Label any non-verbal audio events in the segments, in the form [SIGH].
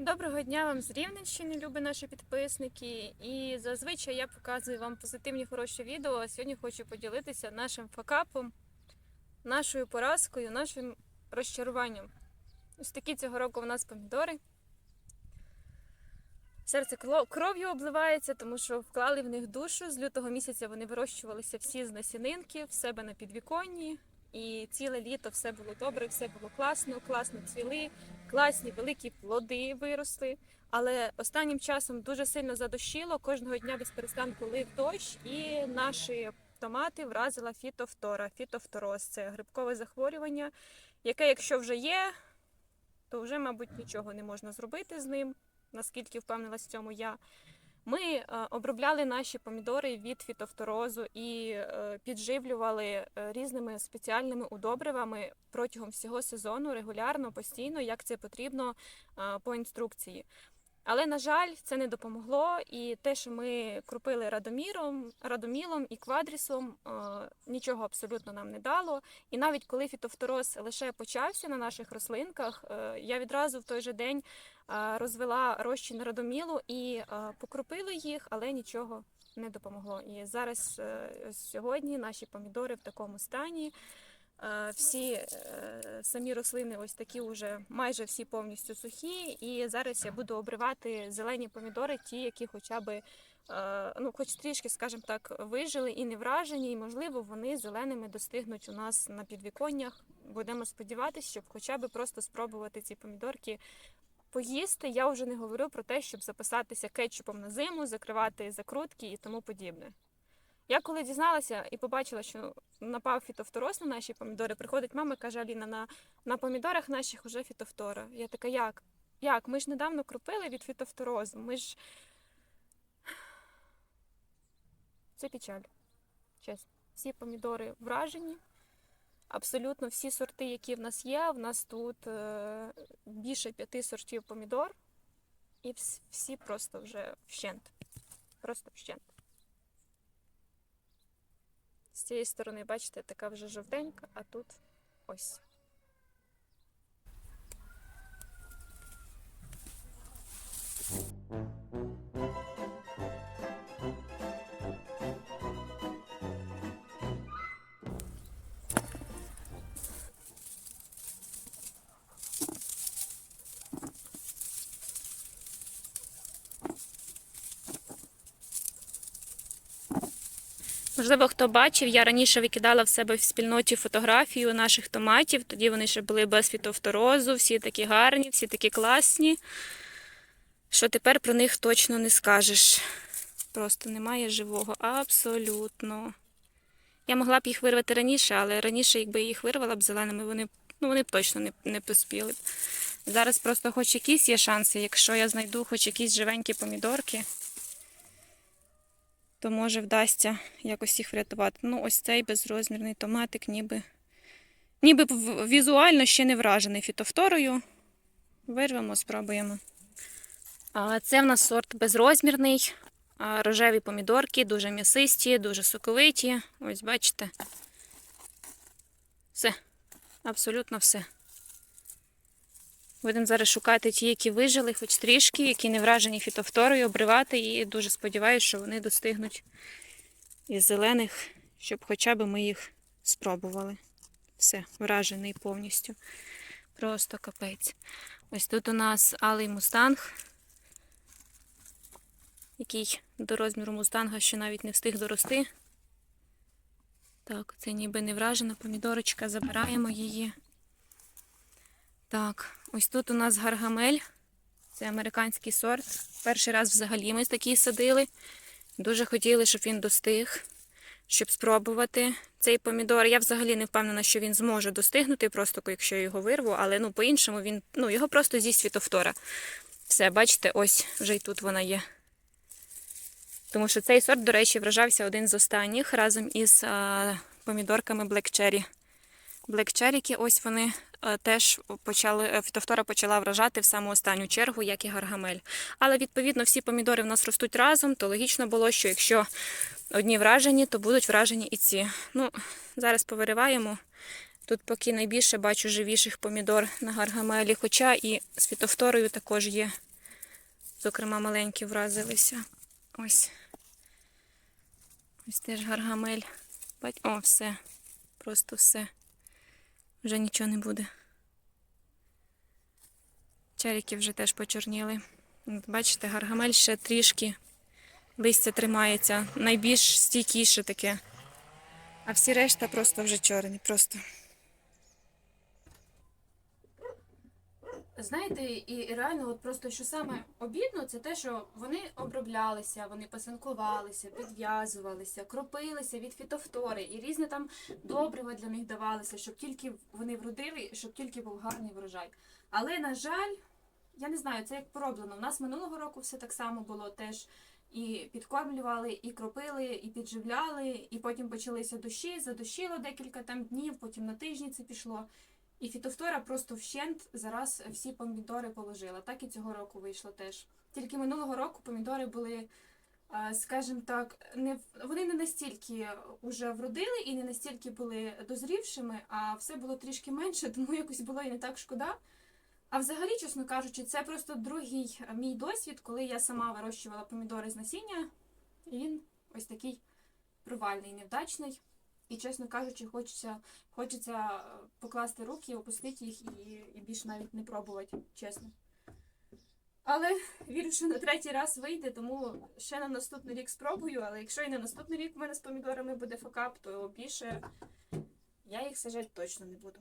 Доброго дня вам з Рівненщини, любі наші підписники. І зазвичай я показую вам позитивні хороші відео. Сьогодні хочу поділитися нашим факапом, нашою поразкою, нашим розчаруванням. Ось такі цього року у нас помідори. Серце кров'ю обливається, тому що вклали в них душу. З лютого місяця вони вирощувалися всі з насінинки в себе на підвіконні. І ціле літо все було добре, все було класно, класно цвіли, класні великі плоди виросли. Але останнім часом дуже сильно задощило. Кожного дня без перестанку лив дощ, і наші томати вразила фітофтора. Фітофтороз це грибкове захворювання, яке, якщо вже є, то вже, мабуть, нічого не можна зробити з ним, наскільки впевнилась в цьому я. Ми е, обробляли наші помідори від фітофторозу і е, підживлювали е, різними спеціальними удобривами протягом всього сезону регулярно, постійно, як це потрібно по інструкції. Але, на жаль, це не допомогло, і те, що ми крупили радоміром, радомілом і квадрісом, е, нічого абсолютно нам не дало. І навіть коли фітофтороз лише почався на наших рослинках, е, я відразу в той же день е, розвела розчин радомілу і покропила їх, але нічого не допомогло. І зараз сьогодні наші помідори в такому стані. Всі е, самі рослини ось такі вже майже всі повністю сухі. І зараз я буду обривати зелені помідори, ті, які хоча б е, ну, хоч трішки, скажімо так, вижили і не вражені, і можливо вони зеленими достигнуть у нас на підвіконнях. Будемо сподіватися, щоб хоча б просто спробувати ці помідорки поїсти. Я вже не говорю про те, щоб записатися кетчупом на зиму, закривати закрутки і тому подібне. Я коли дізналася і побачила, що напав фітофтороз на наші помідори, приходить мама і каже: Аліна, на, на помідорах наших уже фітофтора. Я така, як? Як? Ми ж недавно кропили від фітофторозу. Ми ж. Це печаль. Чесно. Всі помідори вражені. Абсолютно всі сорти, які в нас є. В нас тут е, більше п'яти сортів помідор. І вс- всі просто вже вщент. Просто вщент. З цієї сторони, бачите, така вже жовтенька, а тут ось. Можливо, хто бачив, я раніше викидала в себе в спільноті фотографію наших томатів. Тоді вони ще були без фітофторозу, всі такі гарні, всі такі класні. Що тепер про них точно не скажеш. Просто немає живого. Абсолютно. Я могла б їх вирвати раніше, але раніше, якби їх вирвала б зеленими, вони, ну, вони б точно не, не поспіли б. Зараз просто хоч якісь є шанси, якщо я знайду хоч якісь живенькі помідорки то може вдасться якось їх врятувати. Ну, ось цей безрозмірний томатик, ніби, ніби візуально ще не вражений фітофторою. Вирвемо, спробуємо. А це в нас сорт безрозмірний. А, Рожеві помідорки, дуже м'ясисті, дуже соковиті. Ось бачите. Все. Абсолютно все. Будемо зараз шукати ті, які вижили, хоч трішки, які не вражені фітофторою, обривати і дуже сподіваюся, що вони достигнуть із зелених, щоб хоча б ми їх спробували. Все, вражений повністю. Просто капець. Ось тут у нас алий мустанг, який до розміру мустанга ще навіть не встиг дорости. Так, це ніби не вражена помідорочка, забираємо її. Так, ось тут у нас гаргамель. Це американський сорт. Перший раз взагалі ми такий садили. Дуже хотіли, щоб він достиг, щоб спробувати цей помідор. Я взагалі не впевнена, що він зможе достигнути, просто якщо я його вирву, але ну, по-іншому він, ну, його просто з'їсть фітофтора. Все, бачите, ось вже й тут вона є. Тому що цей сорт, до речі, вражався один з останніх разом із а, помідорками Black Cherry. Black Cherry, ось вони теж почали, е, фітофтора почала вражати в саму останню чергу, як і гаргамель. Але відповідно всі помідори в нас ростуть разом, то логічно було, що якщо одні вражені, то будуть вражені і ці. Ну, зараз повириваємо. Тут поки найбільше бачу живіших помідор на гаргамелі, хоча і з фітофторою також є Зокрема, маленькі вразилися. Ось. Ось теж гаргамель. О, все. Просто все. Вже нічого не буде. Черіки вже теж почорніли. Бачите, гаргамель ще трішки листя тримається. Найбільш стійкіше таке. А всі решта просто вже чорні. Просто. Знаєте, і, реально, от просто що саме обідно, це те, що вони оброблялися, вони пасинкувалися, підв'язувалися, кропилися від фітофтори, і різне там добрива для них давалося, щоб тільки вони вродили, щоб тільки був гарний врожай. Але, на жаль, я не знаю, це як пороблено. У нас минулого року все так само було теж. І підкормлювали, і кропили, і підживляли, і потім почалися дощі, задощило декілька там днів, потім на тижні це пішло. І фітофтора просто вщент зараз всі помідори положила. Так і цього року вийшло теж. Тільки минулого року помідори були, е, скажімо так, не вони не настільки вже вродили і не настільки були дозрівшими, а все було трішки менше, [LAUGHS] тому якось було і не так шкода. А взагалі, чесно кажучи, це просто другий мій досвід, коли я сама вирощувала помідори з насіння. І він ось такий провальний, невдачний. І, чесно кажучи, хочеться, хочеться е, покласти руки, опустити їх і, і більш навіть не пробувати, чесно. Але вірю, що на третій раз вийде, тому ще на наступний рік спробую. Але якщо і на наступний рік в мене з помідорами буде факап, то більше я їх сажати точно не буду.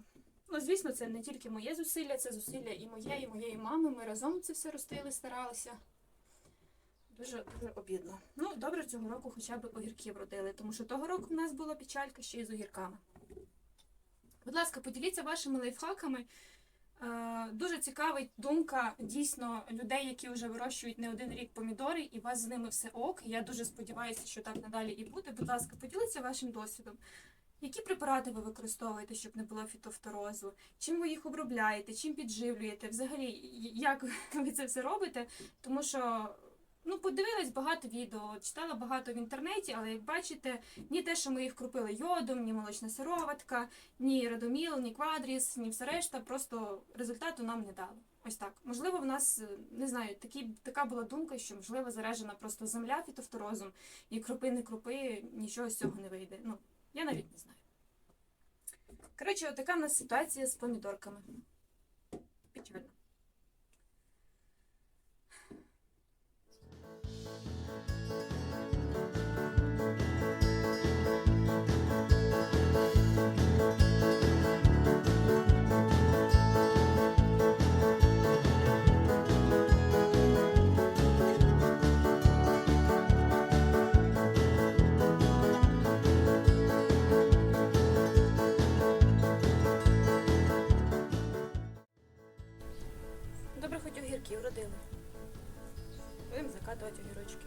Ну, звісно, це не тільки моє зусилля, це зусилля і моє, і моєї мами. Ми разом це все ростили, старалися. Дуже дуже обідно. Ну, добре, цього року хоча б огірки вродили, тому що того року в нас була печалька ще й з огірками. Будь ласка, поділіться вашими лайфхаками. Е, Дуже цікавить думка дійсно людей, які вже вирощують не один рік помідори, і у вас з ними все ок. Я дуже сподіваюся, що так надалі і буде. Будь ласка, поділіться вашим досвідом. Які препарати ви використовуєте, щоб не було фітофторозу? Чим ви їх обробляєте, чим підживлюєте? Взагалі, як ви це все робите? Тому що ну, подивилась багато відео, читала багато в інтернеті, але як бачите, ні те, що ми їх крупили йодом, ні молочна сироватка, ні радоміл, ні квадріс, ні все решта, просто результату нам не дали. Ось так. Можливо, в нас не знаю, такі, така була думка, що можливо заражена просто земля фітофторозом, і крупи не крупи, нічого з цього не вийде. Ну, я навіть не знаю. Коротше, така в нас ситуація з помідорками. Печально. Хоч вродили. Будемо закатувати огірочки.